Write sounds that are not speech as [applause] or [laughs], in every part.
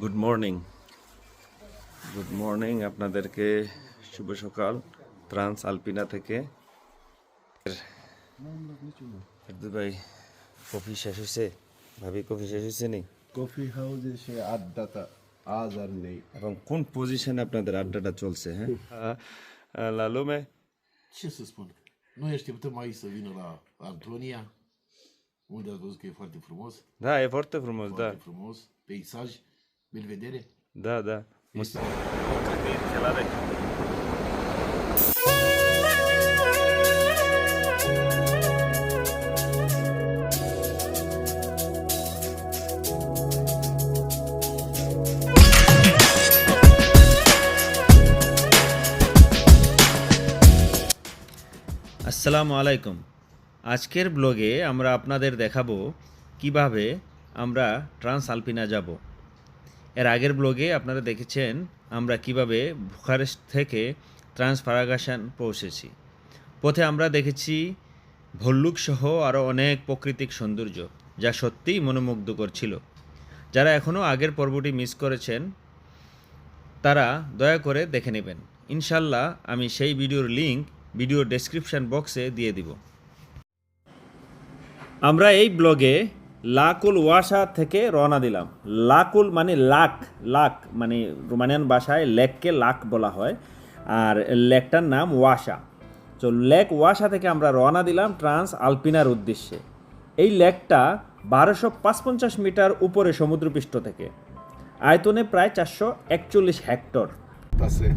Good morning good morning আপনাদেরকে শুভ সকাল trans আলপিনা থেকে ভাই কফি শেষ হয়েছে ভাবি কফি শেষ হয়েছে নেই কফি হাউসে সে আড্ডাটা আজ আর নেই এবং কোন পজিশনে আপনাদের আড্ডাটা চলছে হ্যাঁ লালুমে Ну, я же тебе помню, что я винула Антония. Он даже говорит, что я фарти фрумос. Да, я фарти фрумос, да. Фарти фрумос, пейсаж. Belvedere. Da, da. দেখে আসসালামু আলাইকুম আজকের ব্লগে আমরা আপনাদের দেখাবো কীভাবে আমরা ট্রান্স আলপিনা যাব এর আগের ব্লগে আপনারা দেখেছেন আমরা কীভাবে বুখারেস্ট থেকে ট্রান্স ফারাগাসান পৌঁছেছি। পথে আমরা দেখেছি ভল্লুক সহ আরও অনেক প্রাকৃতিক সৌন্দর্য, যা সত্যিই মনোমুগ্ধকর ছিল। যারা এখনও আগের পর্বটি মিস করেছেন, তারা দয়া করে দেখে নেবেন। ইনশাল্লাহ আমি সেই ভিডিওর লিঙ্ক ভিডিও ডেসক্রিপশন বক্সে দিয়ে দিব। আমরা এই ব্লগে লাকুল ওয়াসা থেকে রওনা দিলাম। লাকুল মানে লাক লাক মানে রোমানিয়ান ভাষায় লেককে লাক বলা হয়। আর লেকটার নাম ওয়াসা। তো লেক ওয়াসা থেকে আমরা রওনা দিলাম ট্রান্স আলপিনার উদ্দেশ্যে। এই লেকটা বারোশো পাঁচপঞ্চাশ মিটার উপরে সমুদ্রপৃষ্ঠ থেকে। আয়তনে প্রায় চারশো একচল্লিশ হেক্টর। পাশে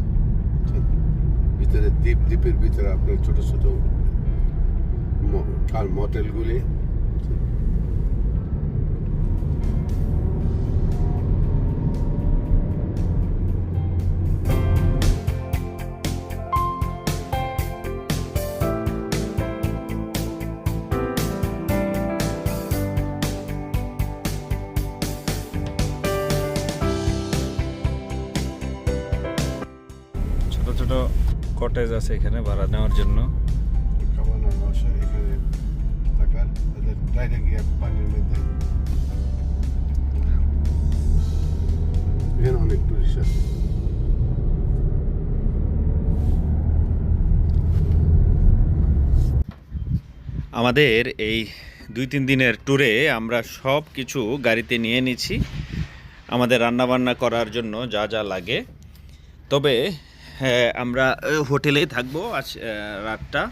ভিতরে দ্বীপ, দ্বীপের ভিতরে আপনার ছোট ছোট মটেলগুলি। কটেজ আছে এখানে ভাড়া নেওয়ার জন্য। খাবানোর বাসা এখানে থাকার ডাইরেক্ট গিয়ে পানির মধ্যে। এখানে অনেক টুরিস্ট আছে। আমাদের এই দুই তিন দিনের ট্যুরে আমরা সব কিছু গাড়িতে নিয়ে নিচ্ছি। আমাদের রান্নাবান্না করার জন্য যা যা লাগে। তবে আমরা হোটেলেই থাকব আজ রাতটা।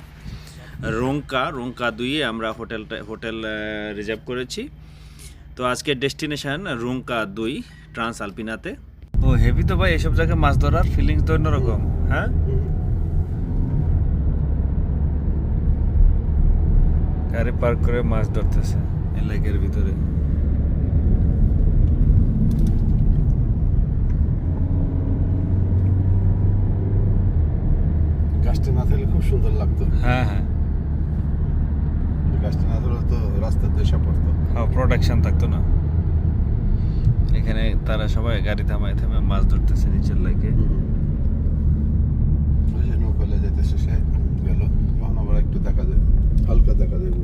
রোঙ্কা রোঙ্কা দুইয়ে আমরা হোটেলটা, হোটেল রিজার্ভ করেছি। তো আজকের ডেস্টিনেশন রুঙ্কা দুই ট্রান্স আলপিনাতে ও হেভি তো ভাই, এসব জায়গায় মাছ ধরার ফিলিংস তো অন্যরকম হ্যাঁ? গাড়ি পার্ক করে মাছ ধরতেছে, এই লেকের ভিতরে। গাছটা না থাকলে খুব সুন্দর লাগতো। হ্যাঁ হ্যাঁ। গাছটা না থাকলে তো রাস্তার দেশা পড়তো। হ্যাঁ প্রোডাকশন থাকতো না। এখানে তারা সবাই গাড়ি থামায় থামে মাছ ধরতেছে নিচের লাগে নৌকা যেতেছে সে গেল। এখন আবার একটু দেখা যায় হালকা দেখা যায়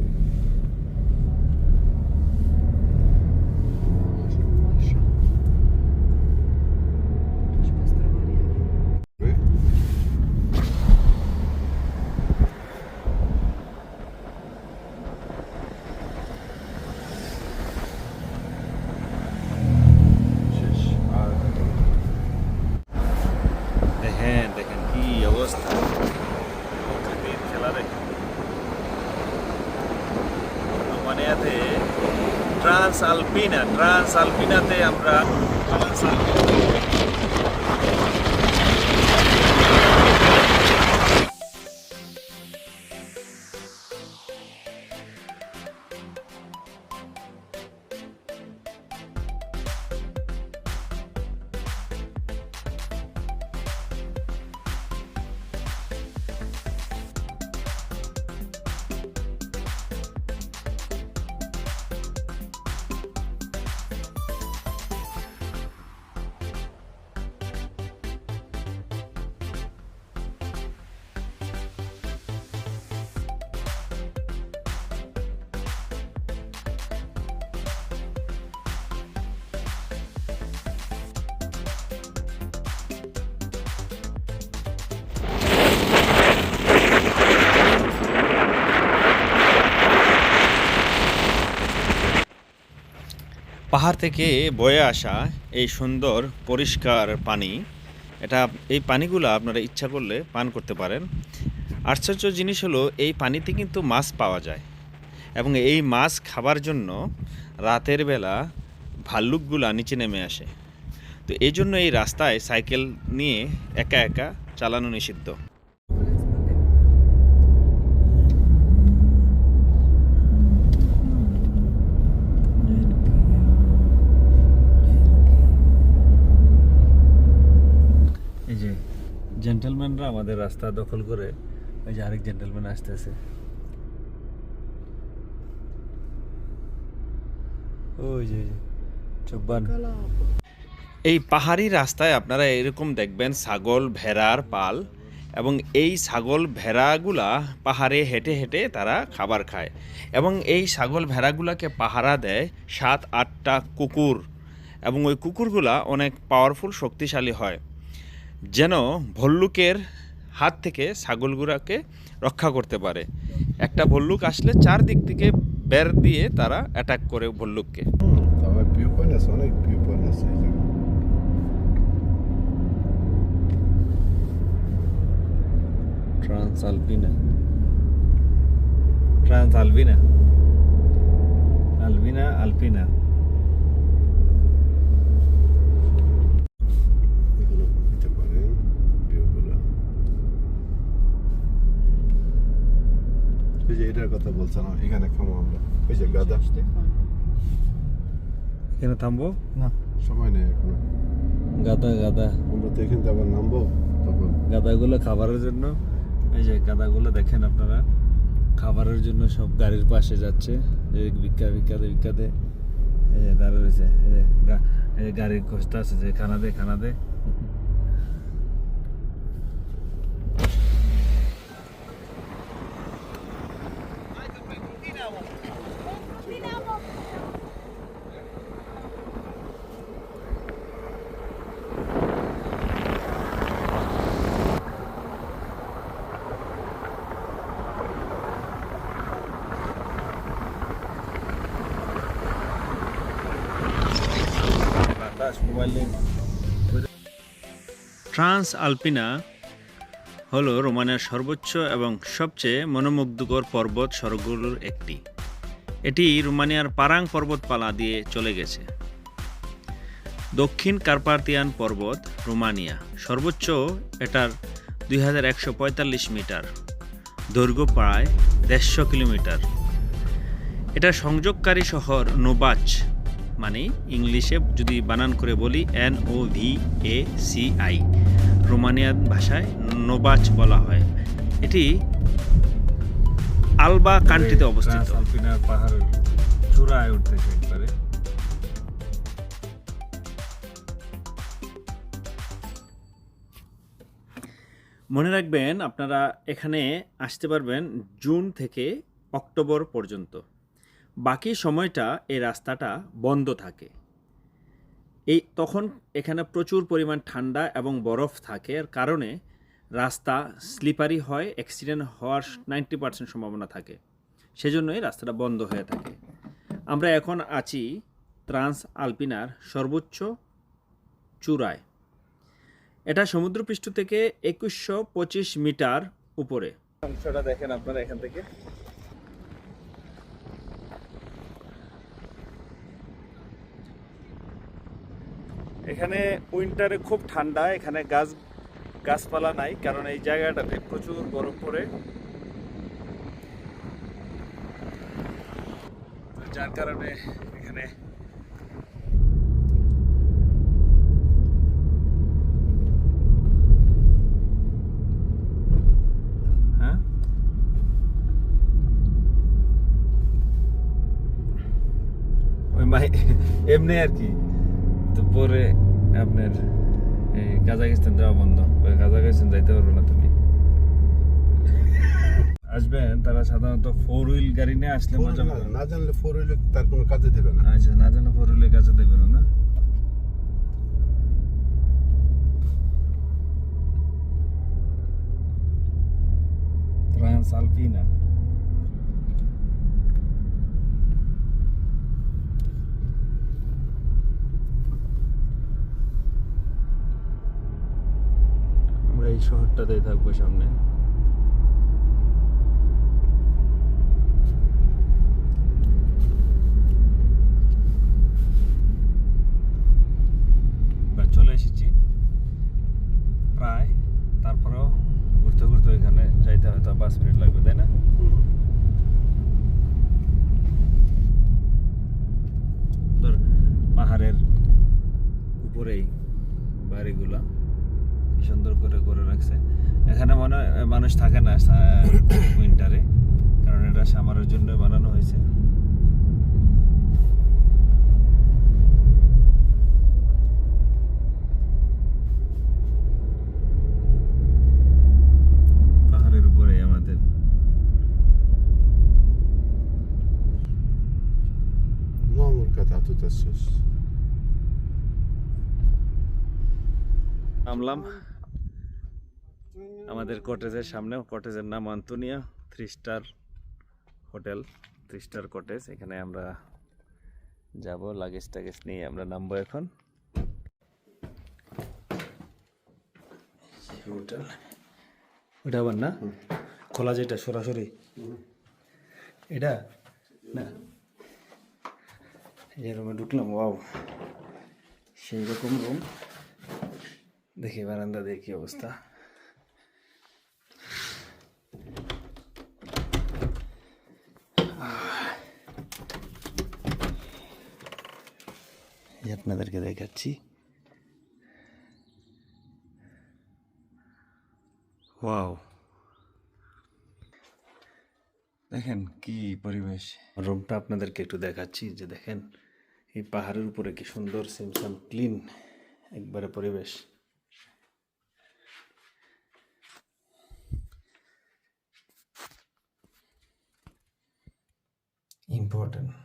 শেষ আর দেখেন দেখেন কি অবস্থা প্রকৃতির খেলা দেখেন রোমানিয়াতে ট্রান্স আলপিনা ট্রান্স আলপিনাতে আমরা ট্রান্স আলপিনা পাহাড় থেকে বয়ে আসা এই সুন্দর, পরিষ্কার পানি, এটা এই পানিগুলো আপনারা ইচ্ছা করলে পান করতে পারেন। আশ্চর্য জিনিস হলো, এই পানিতে কিন্তু মাছ পাওয়া যায় এবং এই মাছ খাবার জন্য রাতের বেলা ভাল্লুকগুলা নিচে নেমে আসে। তো এই জন্য এই রাস্তায় সাইকেল নিয়ে একা একা চালানো নিষিদ্ধ এই যে জেন্টেলম্যানরা আমাদের রাস্তা দখল করে ওই যে আরেক জেন্টেলম্যান আসতেছে। এই পাহাড়ি রাস্তায় আপনারা এরকম দেখবেন ছাগল, ভেড়ার পাল এবং এই ছাগল, ভেড়াগুলা পাহাড়ে হেঁটে হেঁটে তারা খাবার খায় এবং এই ছাগল, ভেড়াগুলাকে পাহারা দেয় সাত, আটটা কুকুর এবং ওই কুকুরগুলা অনেক পাওয়ারফুল শক্তিশালী হয়। যেন ভল্লুকের হাত থেকে ছাগলগুলাকে রক্ষা করতে পারে একটা ভল্লুক আসলে চারদিক থেকে বের দিয়ে তারা অ্যাটাক করে ভল্লুককে তবে ভিউ পয়েন্ট আছে অনেক ভিউ পয়েন্ট আছে এই জায়গায় Transalpina. Transalpina. Albina, Alpina. এগুলো দিতে পারেন ভিউগুলো এটার কথা বলছিলাম এখানে খামো আমরা। ওই যে গাদা। এখানে থামবো? না সময় নেই এখন। গাদা গাদা। আমরা তো এখান থেকে আবার নামবো তখন। গাদাগুলো খাবারের জন্য। এই যে গাদাগুলো দেখেন আপনারা খাবারের জন্য সব গাড়ির পাশে যাচ্ছে। এই ভিক্ষা ভিক্ষাতে ভিক্ষাতে এই যে দাঁড়িয়ে রয়েছে। এই যে গাড়ির কষ্ট আছে যে খানা দে খানা দে। ট্রান্স আলপিনা হল রোমানিয়ার সর্বোচ্চ এবং সবচেয়ে মনোমুগ্ধকর পর্বত সড়কগুলোর একটি। এটি রোমানিয়ার পারাং পর্বতপালা দিয়ে চলে গেছে। দক্ষিণ কার্পাতিয়ান পর্বত রোমানিয়া, সর্বোচ্চ এটার দুই হাজার একশো পঁয়তাল্লিশ মিটার, দৈর্ঘ্য প্রায় দেড়শো কিলোমিটার। এটা সংযোগকারী শহর নোবাচ মানে ইংলিশে যদি বানান করে বলি N O V A C I Romanian ভাষায় নোবাচ বলা হয়। এটি আলবা কান্ট্রিতে অবস্থিত। আলপিনার পাহাড়ের চূড়ায় উঠতেছে একবারে। মনে রাখবেন আপনারা এখানে আসতে পারবেন জুন থেকে অক্টোবর পর্যন্ত। বাকি সময়টা এই রাস্তাটা বন্ধ থাকে। এই তখন এখানে প্রচুর পরিমাণ ঠান্ডা এবং বরফ থাকে, এর কারণে রাস্তা স্লিপারি হয় অ্যাক্সিডেন্ট হওয়ার নাইনটি পার্সেন্ট সম্ভাবনা থাকে। সেজন্যই রাস্তাটা বন্ধ হয়ে থাকে। আমরা এখন আছি ট্রান্স আলপিনার সর্বোচ্চ চূড়ায়। এটা সমুদ্রপৃষ্ঠ থেকে একুশশো পঁচিশ মিটার উপরে। অংশটা দেখেন আপনারা এখান থেকে। এখানে উইন্টারে খুব ঠান্ডা, এখানে গাছ, গাছপালা নাই, কারণ এই জায়গাটাতে প্রচুর বরফ পড়ে। যার কারণে এখানে হ্যাঁ? এমনি আর কি। গাড়ি নিয়ে আসলে মজা হবে না জানলে ফোর হুইলে তার কোনো কাজে দেবে না। আচ্ছা না জানলে ফোর হুইলে কাজে দেবে না? Trans Alpina আমরা এই শহরটাতেই থাকব সামনে। সামারের জন্য বানানো হয়েছে। পাহাড়ের উপরেই আমাদের। sus. নামলাম। আমাদের কটেজের সামনে কটেজের নাম Antonia three star hotel three star cottage এখানে আমরা যাব লাগেজ টাগেজ নিয়ে আমরা নামবো এখন। হোটেল? ওটা আবার না? খোলা যেটা সরাসরি? এটা? না। এই রুমে ঢুকলাম ওয়াও। সেই রকম রুম। দেখি বারান্দা দেখি অবস্থা? এই আপনাদেরকে দেখাচ্ছি। ওয়াও। দেখেন কি পরিবেশ। রুমটা আপনাদেরকে একটু দেখাচ্ছি যে দেখেন এই পাহাড়ের উপরে কি সুন্দর সিমসাম ক্লিন একবারে পরিবেশ। important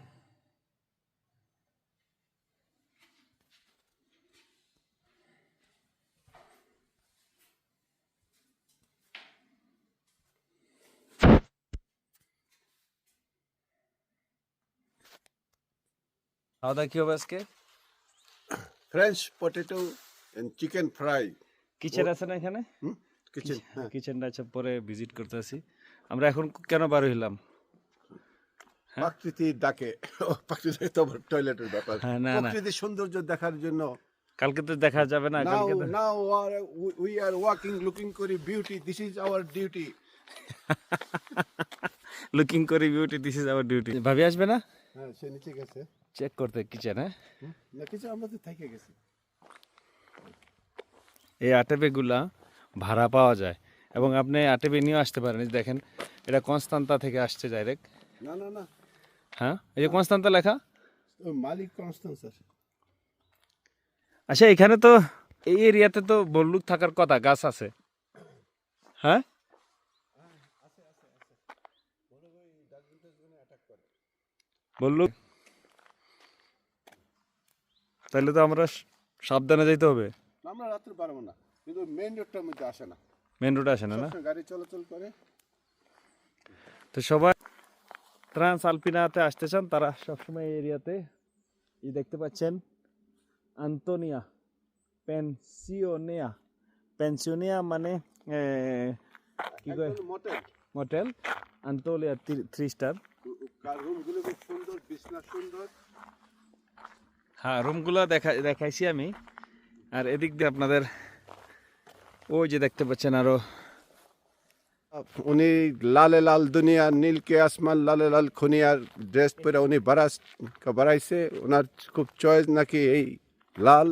খাওয়া দাওয়া কি হবে আজকে? French potato and chicken fry. Kitchen আছে না এখানে? Kitchen. হ্যাঁ। কিচেনটা আচ্ছা পরে ভিজিট করতেছি আমরা এখন কেন বার হইলাম? প্রকৃতির ডাকে। তো টয়লেটের ব্যাপার। হ্যাঁ। প্রকৃতির সৌন্দর্য দেখার জন্য। কালকে তো দেখা যাবে না কালকে now we are walking looking করি beauty this is our duty looking করি beauty this is our duty ভাবি আসবে না? হ্যাঁ সে নিচে গেছে। চেক করতে কিচেন হ্যাঁ? না কিছু আমাদের থেকে গেছে। এই আটেবেগুলা ভাড়া পাওয়া যায়। এবং আপনি আটেবে নিয়েও আসতে পারেন। দেখেন এটা কনস্তান্তা থেকে আসছে ডাইরেক্ট না না না। হ্যাঁ? এই যে কনস্তান্তা লেখা? ওই মালিক আছে। আচ্ছা এখানে তো এই এরিয়াতে তো বল্লুক থাকার কথা গাছ আছে। হ্যাঁ? বল্লুক তাহলে তো আমরা সাবধানে যাইতে হবে। আমরা রাত্রে পারব না কিন্তু মেইন রোডটার মধ্যে আসে না। মেন রোডে আসে না না? গাড়ি চলাচল করে। তো সবাই ট্রান্স আলপিনাতে আসতে চান তারা সবসময় এই এরিয়াতে এই দেখতে পাচ্ছেন আন্তোনিয়া পেনসিওনিয়া পেনসিওনিয়া মানে কি কয়? মোটেল মোটেল আন্তোলিয়া থ্রি স্টার রুমগুলো খুব সুন্দর বিছনা সুন্দর। হ্যাঁ রুমগুলো দেখা দেখাইছি আমি। আর এদিক দিয়ে আপনাদের ওই যে দেখতে পাচ্ছেন আরও উনি লালে লাল দুনিয়া নীলকে আসমান লালে লাল খুনিয়ার ড্রেস পরে উনি বারাস বাড়াইছে। ওনার খুব চয়েস নাকি এই লাল?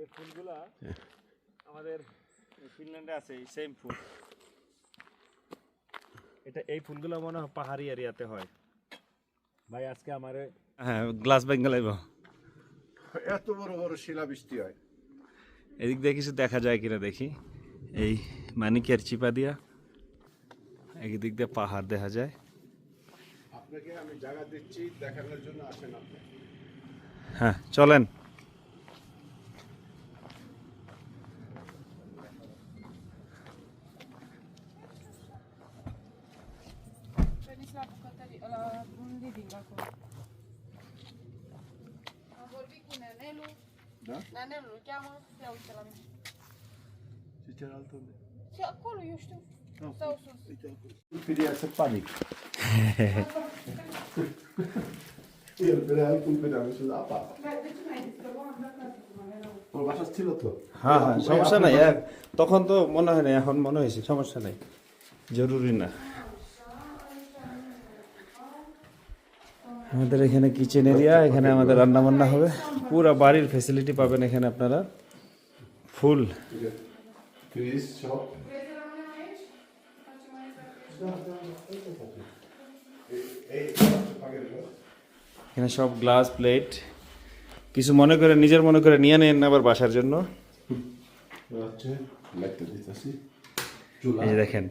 এই ফুলগুলা আমাদের ফিনল্যান্ডে আছে এই সেম ফুল। এটা এই ফুলগুলো মনে হয় পাহাড়ি এরিয়াতে হয়। ভাই আজকে আমারে হ্যাঁ গ্লাস বেঙ্গল আইব এত বড় বড় শিলাবৃষ্টি হয়। এদিক দিয়ে কিছু দেখা যায় কিনা দেখি। এই মানিকের চিপা দিয়া একদিক দিয়ে পাহাড় দেখা যায়। আপনাকে আমি জায়গা দিচ্ছি দেখানোর জন্য আসেন আপনি। হ্যাঁ চলেন। Bucătărie, la la mine. Și acolo, eu știu. Sau sus. Queria ser pânico. El real cumpleaños আমি শুধু আপা Dar de ce n-ai zis că v-am dat acasă cum aveam? ওর বাসা ছিল তো হ্যাঁ হ্যাঁ সমস্যা নাই তখন তো মনে হয় না এখন মনে হয়েছে সমস্যা নাই জরুরি না আমাদের এখানে কিচেন এরিয়া এখানে আমাদের রান্না বান্না হবে। পুরো বাড়ির ফেসিলিটি পাবেন এখানে আপনারা। ফুল. এখানে সব গ্লাস প্লেট কিছু মনে করে নিজের মনে করে নিয়ে নেন আবার বাসার জন্য। এই দেখেন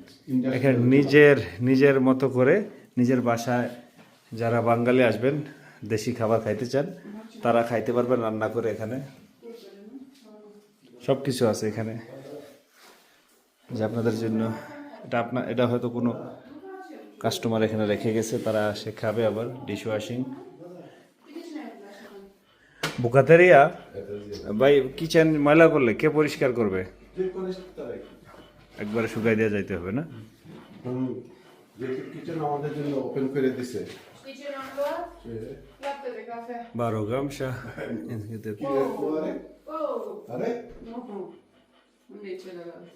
এখানে নিজের নিজের মতো করে নিজের বাসায় যারা বাঙালি আসবেন, দেশি খাবার খাইতে চান, তারা খাইতে পারবেন রান্না করে এখানে। সব কিছু আছে এখানে। যে আপনাদের জন্য, এটা আপনার এটা হয়তো কোনো কাস্টমার এখানে রেখে গেছে, তারা সে খাবে আবার ডিশ ওয়াশিং বুকাতেরিয়া ভাই কিচেন ময়লা করলে কে পরিষ্কার করবে? একবারে শুকাই দেওয়া যাইতে হবে না? কিচেন আমাদের জন্য ওপেন করে দিছে Știi ce mi-am luat? Lapte de cafea. বারো গ্রাম শাহ আরে Oh! আরে Nu. Unde e celălalt?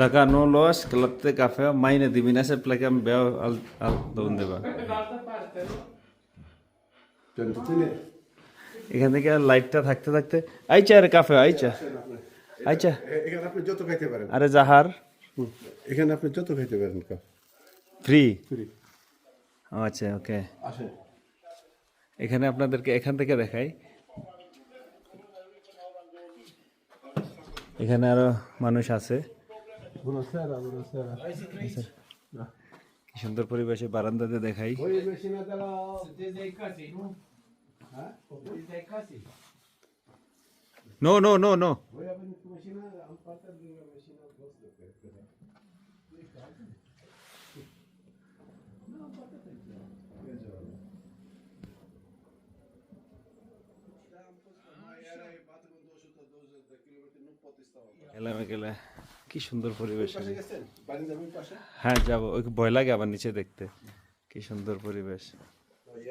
Dacă nu luați lapte cafea, mâine dimineață plecăm beau alt, alt de undeva. Pe altă parte, nu? pentru tine এখান থেকে লাইটটা থাকতে থাকতে আইচা আরে cafe আইচা আইচা এখানে আপনি যত খাইতে পারেন আরে জাহার এখানে আপনি যত খাইতে পারেন কাপ ফ্রি আচ্ছা ওকে এখানে আপনাদেরকে এখান থেকে দেখাই। এখানে আরও মানুষ আছে। সুন্দর পরিবেশে বারান্দাতে দেখাই। নো নো নো নো এলাম গেলে কি সুন্দর পরিবেশ হ্যাঁ যাব ওই ভয় লাগে আবার নিচে দেখতে কি সুন্দর পরিবেশ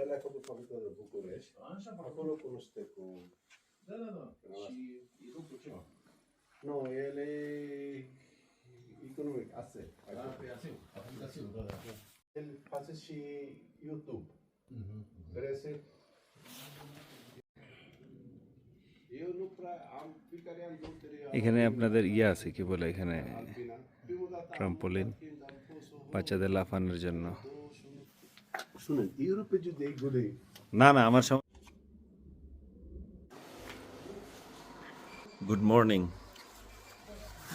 El a făcut fabrică de București. Acolo cunoște cu... Da, da, da. Și e lucru ceva. Nu, el e economic, ASE. Da, pe ASEU, aplicațiul, da, da. El face și YouTube. Rese. Eu এখানে আপনাদের ইয়ে আছে কি বলে এখানে? Trampoline বাচ্চাদের লাফানোর জন্য। îi rupe de gulei. না না আমার সম গুড মর্নিং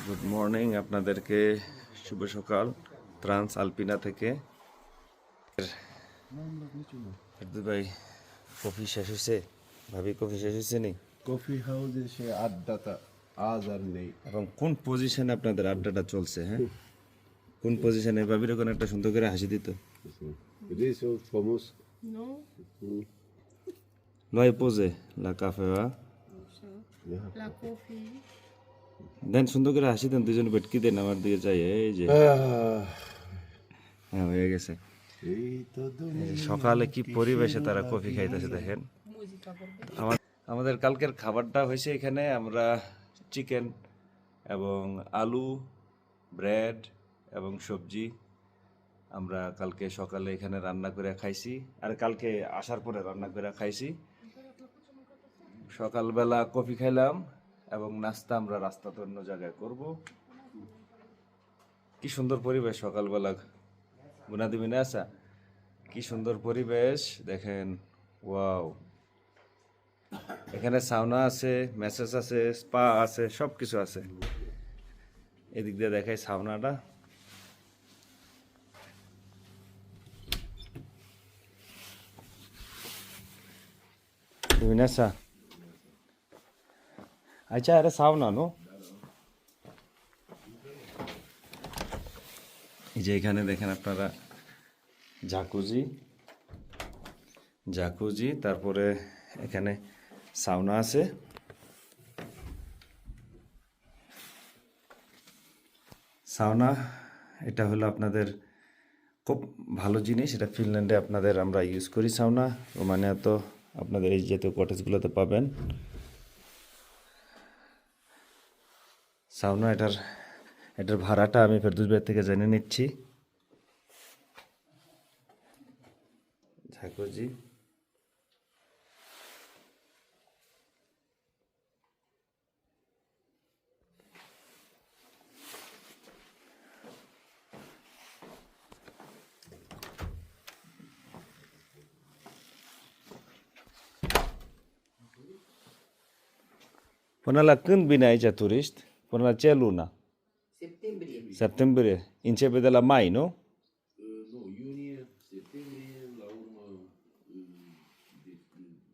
গুড মর্নিং আপনাদেরকে শুভ সকাল। ট্রান্স আলপিনা থেকে। ভাই কফি শেষ হয়েছে ভাবি কফি শেষ হয়েছে নি? কফি হাউসে সে আড্ডাটা আজ আর নেই। এবং কোন পজিশনে আপনাদের আড্ডাটা চলছে হ্যাঁ? কোন পজিশনে ভাবির ওখানে একটা সুন্দর করে হাসি দিত? লয় পোজে লা কাফেওয়া। La coffee. দেন সুন্দর করে হাসি দেন দুজন বেটকি দেন আমার দিকে চাই এই যে। হ্যাঁ হয়ে গেছে। সকালে কি পরিবেশে তারা কফি খাইতেছে দেখেন? আমার আমাদের কালকের খাবারটা হয়েছে এখানে। আমরা চিকেন এবং আলু, ব্রেড এবং সবজি আমরা কালকে সকালে এখানে রান্না করে খাইছি আর কালকে আসার পরে রান্না করে খাইছি। সকালবেলা কফি খাইলাম এবং নাস্তা আমরা রাস্তাতে অন্য জায়গায় করব। কি সুন্দর পরিবেশ সকালবেলা। গুনা দিবি না আসা কি সুন্দর পরিবেশ, দেখেন, ওয়াও। এখানে সাউনা আছে ম্যাসেজ আছে স্পা আছে সব কিছু আছে এদিক দিয়ে দেখাই সাউনাটা. Aici are sauna, nu? এই যে এখানে দেখেন আপনারা জাকুজি জাকুজি তারপরে এখানে সাউনা আছে। সাউনা, এটা হলো আপনাদের খুব ভালো জিনিস, এটা ফিনল্যান্ডে আপনাদের আমরা ইউজ করি সাউনা। রোমানিয়া তো আপনাদের এই জাতীয় কটেজগুলোতে পাবেন। সাউনা, এটার এটার ভাড়াটা আমি ফেরদুস ভাই থেকে জেনে নিচ্ছি। Thakurji. Până la când vine aici turist? Până la ce lună? Septembrie. Septembrie. Începe de la mai, nu? Nu, iunie, septembrie, la urmă de,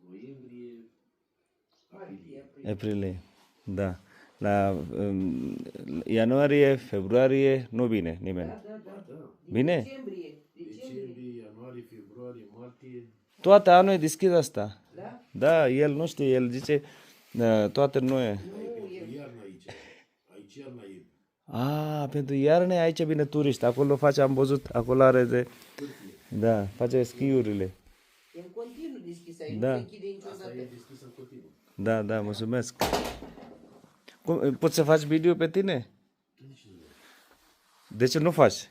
noiembrie, aprilie. Aprilie. Da. La um, ianuarie, februarie nu vine nimeni. Bine? Decembrie. Decembrie, ianuarie, februarie, martie. Toate anul e deschis asta. Da? Da, el nu știe, el zice uh, toate nu e. Iarna aici. Aici iarna e. A, pentru iarnă aici vine turiști. Acolo face, am văzut, acolo are de... Da, face schiurile. E în continuu deschis aici, Da. nu se închide niciodată. Da, da, mulțumesc. Cum, poți să faci video pe tine? De ce nu faci?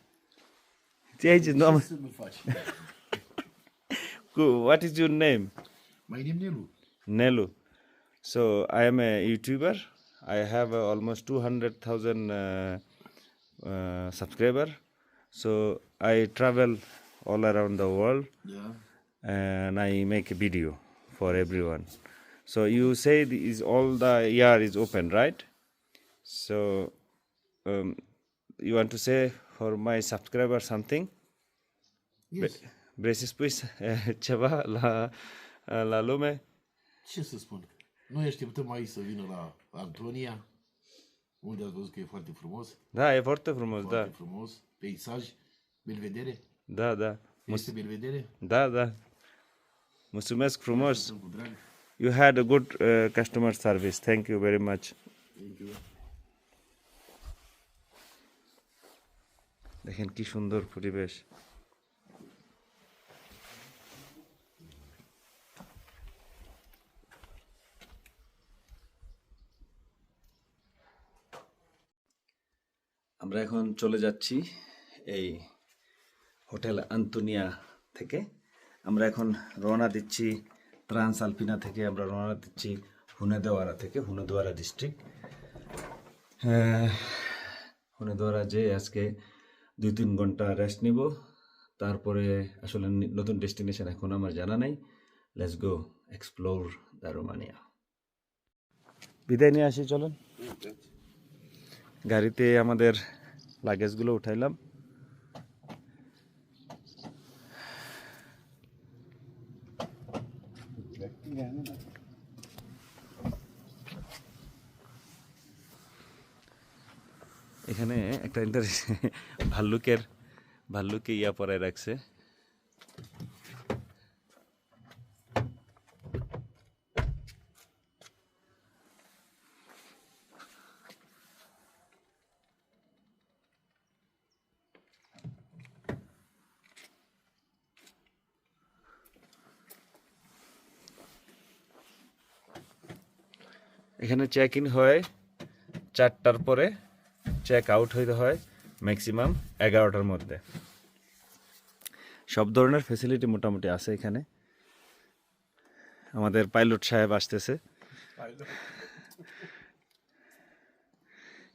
Ce aici, nu am... Să nu faci. [laughs] Cu- What is your name? Mai nem Nelu. Nelu. So I am a YouTuber. I have uh, almost 200,000 uh, uh, subscriber. So I travel all around the world Da. and I make a video for everyone. So you say is all the year is open, right? So um, you want to say for my subscriber something? Yes. Vrei să spui uh, la, la lume? Ce să spun? Noi așteptăm aici să vină la Antonia, unde ați văzut că e foarte frumos. Da, e foarte frumos, da. Foarte frumos. Peisaj, belvedere. Da, da. Este belvedere? Da, da. Mulțumesc frumos. Sunt cu drag. You had a good uh, customer service. Thank you very much. Thank you. দেখেন কি সুন্দর পরিবেশ আমরা এখন চলে যাচ্ছি এই hotel Antonia থেকে। আমরা এখন রওনা দিচ্ছি ত্রান্স আলপিনা থেকে আমরা রওনা দিচ্ছি হুনেদেওয়ারা থেকে হুনেদেওয়ারা ডিস্ট্রিক্ট হুনেদেওয়ারা যে আজকে দুই তিন ঘণ্টা রেস্ট নিব তারপরে আসলে নতুন ডেস্টিনেশন এখন আমার জানা নাই। Let's go explore the Romania বিদায় নিয়ে আসি চলেন। গাড়িতে আমাদের লাগেজগুলো উঠাইলাম এখানে একটা ইন্টারেস্ট [laughs] ভাল্লুকের ভাল্লুকে ইয়া পরায় রাখছে। এখানে চেক ইন হয় চারটার পরে চেক আউট হইতে হয় ম্যাক্সিমাম এগারোটার মধ্যে। সব ধরনের ফেসিলিটি মোটামুটি আছে এখানে। আমাদের পাইলট সাহেব আসতেছে।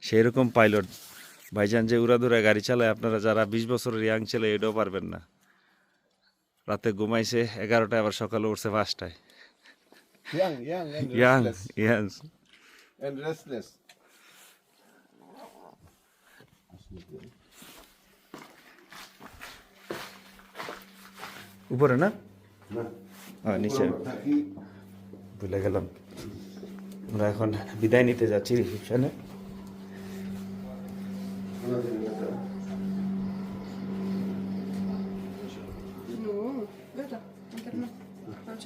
সেই রকম পাইলট ভাইজান যে উড়াধুরা গাড়ি চালায় আপনারা যারা বিশ বছরের ইয়াং ছেলে এটাও পারবেন না। রাতে ঘুমাইছে এগারোটায় আবার সকালে উঠছে পাঁচটায়। Young, young and young restless. Young And restless. উপরে না। হ্যাঁ নিচে ভুলে গেলাম আমরা এখন বিদায় নিতে যাচ্ছি রিসেপশনে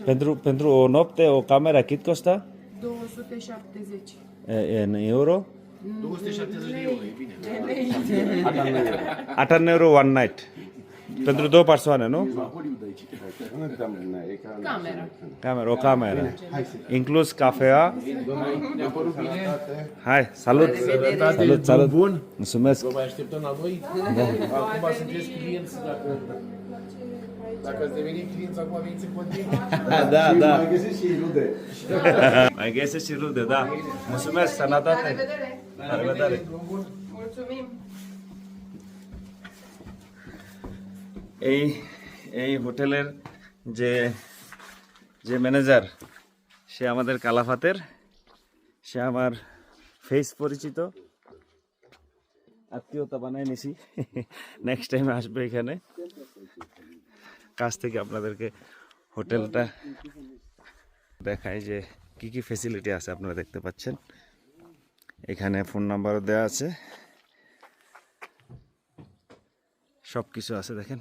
pentru, pentru o noapte o cameră cât costă 270. E, în euro 58 euro one night. Pentru două persoane, nu? Camera. Camera, o cameră. Inclus cafea. Hai, salut! Salut, salut! Bun! Mulțumesc! Vă mai așteptăm la noi? Acum sunteți clienți, dacă... Dacă ați devenit clienți, acum veniți în continuu. Da, da. Mai găsești și rude, da. Mulțumesc, sănătate! La revedere! Mulțumim. এই এই হোটেলের যে যে manager সে আমাদের কালাফাতের সে আমার face পরিচিত আত্মীয়তা বানায় নিছি নেক্সট টাইম আসবে এখানে কাছ থেকে আপনাদেরকে হোটেলটা দেখায় যে কি কি ফেসিলিটি আছে আপনারা দেখতে পাচ্ছেন। এখানে ফোন নাম্বারও দেওয়া আছে। সব কিছু আছে দেখেন।